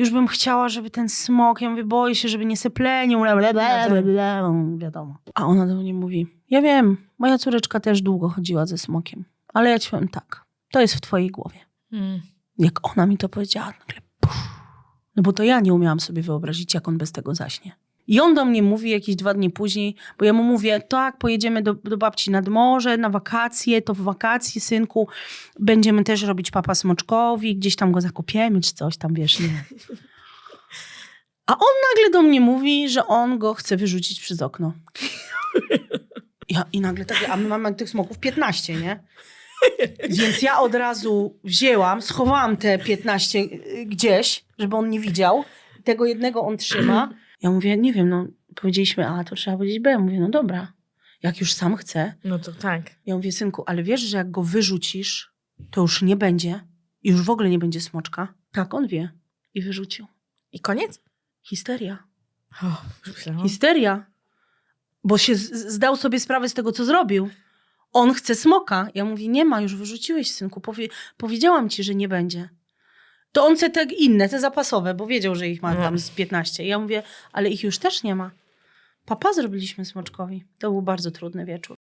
już bym chciała, żeby ten smok, ja mówię, boję się, żeby nie seplenił, bla, bla, bla, bla, bla, wiadomo. A ona do mnie mówi, ja wiem, moja córeczka też długo chodziła ze smokiem, ale ja ci powiem tak, to jest w twojej głowie. Mm. Jak ona mi to powiedziała, nagle. No bo to ja nie umiałam sobie wyobrazić, jak on bez tego zaśnie. I on do mnie mówi jakieś dwa dni później, bo ja mu mówię, tak, pojedziemy do, do babci nad morze na wakacje, to w wakacje, synku, będziemy też robić papa smoczkowi, gdzieś tam go zakupiemy, czy coś tam, wiesz, nie. A on nagle do mnie mówi, że on go chce wyrzucić przez okno. Ja, I nagle tak, a my mamy tych smoków 15, nie? Więc ja od razu wzięłam, schowałam te 15 y, gdzieś, żeby on nie widział. Tego jednego on trzyma. Ja mówię, nie wiem, no powiedzieliśmy A, to trzeba powiedzieć B. Mówię, no dobra, jak już sam chce. No to tak. Ja mówię, synku, ale wiesz, że jak go wyrzucisz, to już nie będzie. I już w ogóle nie będzie smoczka. Tak, on wie. I wyrzucił. I koniec? Histeria. O, już myślałam. Histeria. Bo się zdał sobie sprawę z tego, co zrobił. On chce smoka. Ja mówię, nie ma, już wyrzuciłeś, synku. Powie, powiedziałam ci, że nie będzie. To on chce te inne, te zapasowe, bo wiedział, że ich ma tam z 15. Ja mówię, ale ich już też nie ma. Papa zrobiliśmy smoczkowi. To był bardzo trudny wieczór.